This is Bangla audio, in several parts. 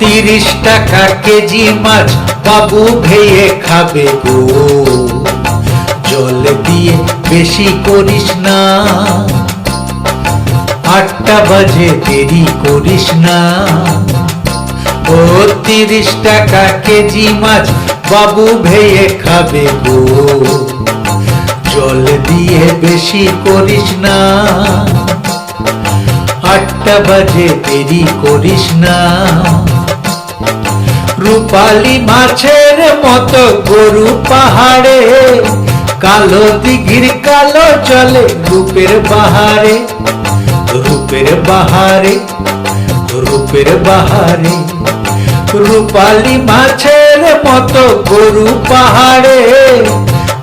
টাকা কেজি মাছ বাবু ভেয়ে খাবে গো। জল দিয়ে বেশি করিস না। আটটা বাজে, দেরি করিস না। ও তিরিশ টাকা কেজি মাছ বাবু ভেয়ে খাবে গো। জল দিয়ে বেশি করিস না। আটটা বাজে, দেরি করিস না। রূপালি মাছের মতো গরু পাহাড়ে, কালো দিঘির কালো চলে রূপের বাহারে রূপের বাহারে রূপের বাহারে। রূপালি মাছের মতো গরু পাহাড়ে,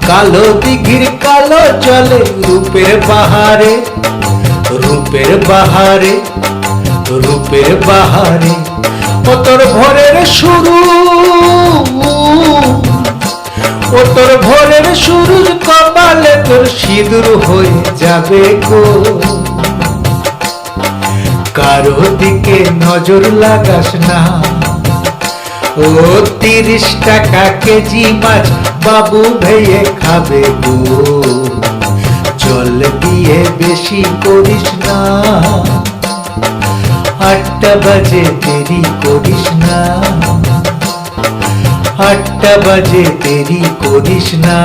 কালো দিঘির কালো চলে রূপের বাহারে রূপের বাহারে রূপের বাহারে। ও তোর ভোরের শুরু। ও তোর ভোরের শুরু কপালে তোর সিঁদুর হয়ে যাবে গো। কারও দিকে নজর লাগাস না। ও তিরিশ টাকা কেজি মাছ বাবু ভেয়ে খাবে গো। জল দিয়ে বেশি করিস না। আটটা বাজে দেরি করিস না। আটটা বাজে দেরি করিস না।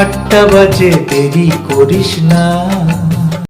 আটটা বাজে দেরি করিস না।